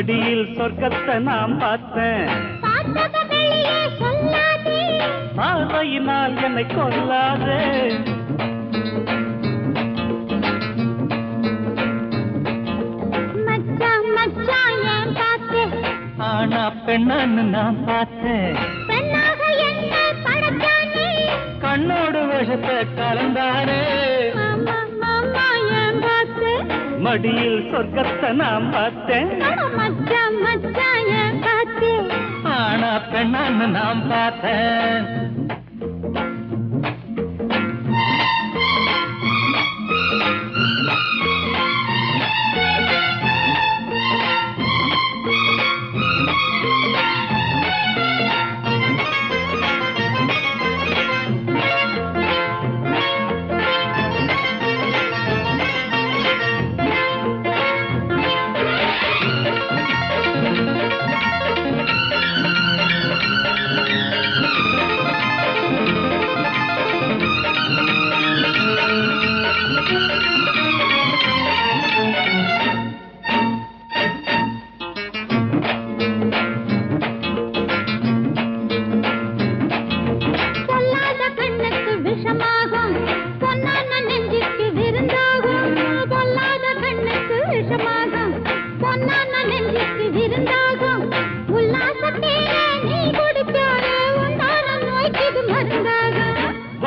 படியில் சொர்க்கத்தை நாம் பார்த்தேன். பார்வையினால் என்னை கொல்லாதே. ஆனா பெண்ணான்னு நான் பார்த்தேன். கண்ணோடு விஷத்தை கலந்தானே மடியில் சொர்க்கத்தை நான் பார்த்தேன். மச்சான் மச்சான் ஆனா பெண்ணான்னு நான் பார்த்தேன்.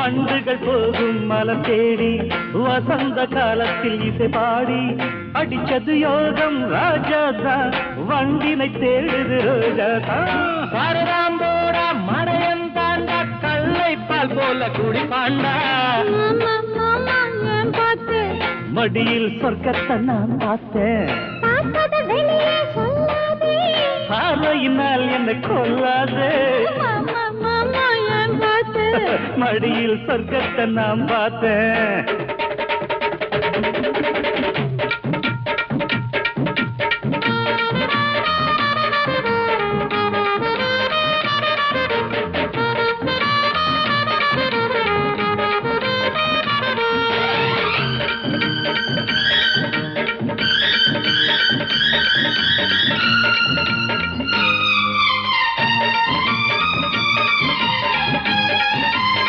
வண்டுகள் போகும் மலம் தேடி வசந்த காலத்தில் இசை பாடி அடிச்சது யோகம் ராஜா தான் வண்டினை தேடுது ரோஜா தான் போடா மறையம் தாண்டா கல்லைப்பால் போல குடிப்பாண்டா. மடியில் சொர்க்கத்தை நான் பார்த்தேன் பார்வையினால் என்னை கொல்லாதே. மடியில் சொர்க்கத்தை நான் பார்த்தேன். Thank you.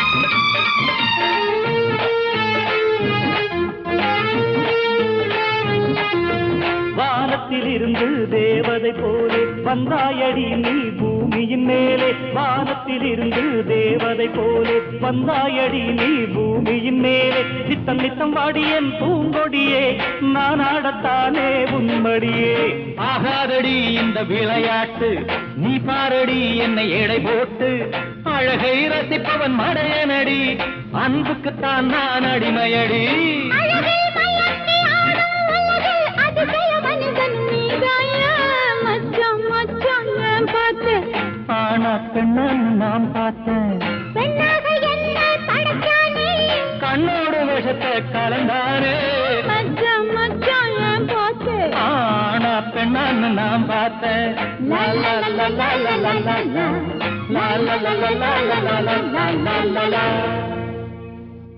தேவதை போலே வந்தாயடி நீ பூமியின் மேலே. வானத்திலிருந்து தேவதை போலே வந்தாயடி நீ பூமியின் மேலே. நித்தம் நித்தம் வாடியன் பூங்கொடியே நான் ஆடத்தானே உன்மடியே. ஆகாதடி இந்த விளையாட்டு நீ பாரடி என்னை எடை போட்டு. அழகை ரசிப்பவன் மடையனடி அன்புக்குத்தான் நான் அடிமையடி. ஆனா பெண்ணன் நான் பார்த்தேன் கண்ணோடு விஷத்தை பார்த்து ஆனா பெண்ணான்னு நான் பார்த்தேன் லா. லா லா லா லா லா லா லா லா லா லா லா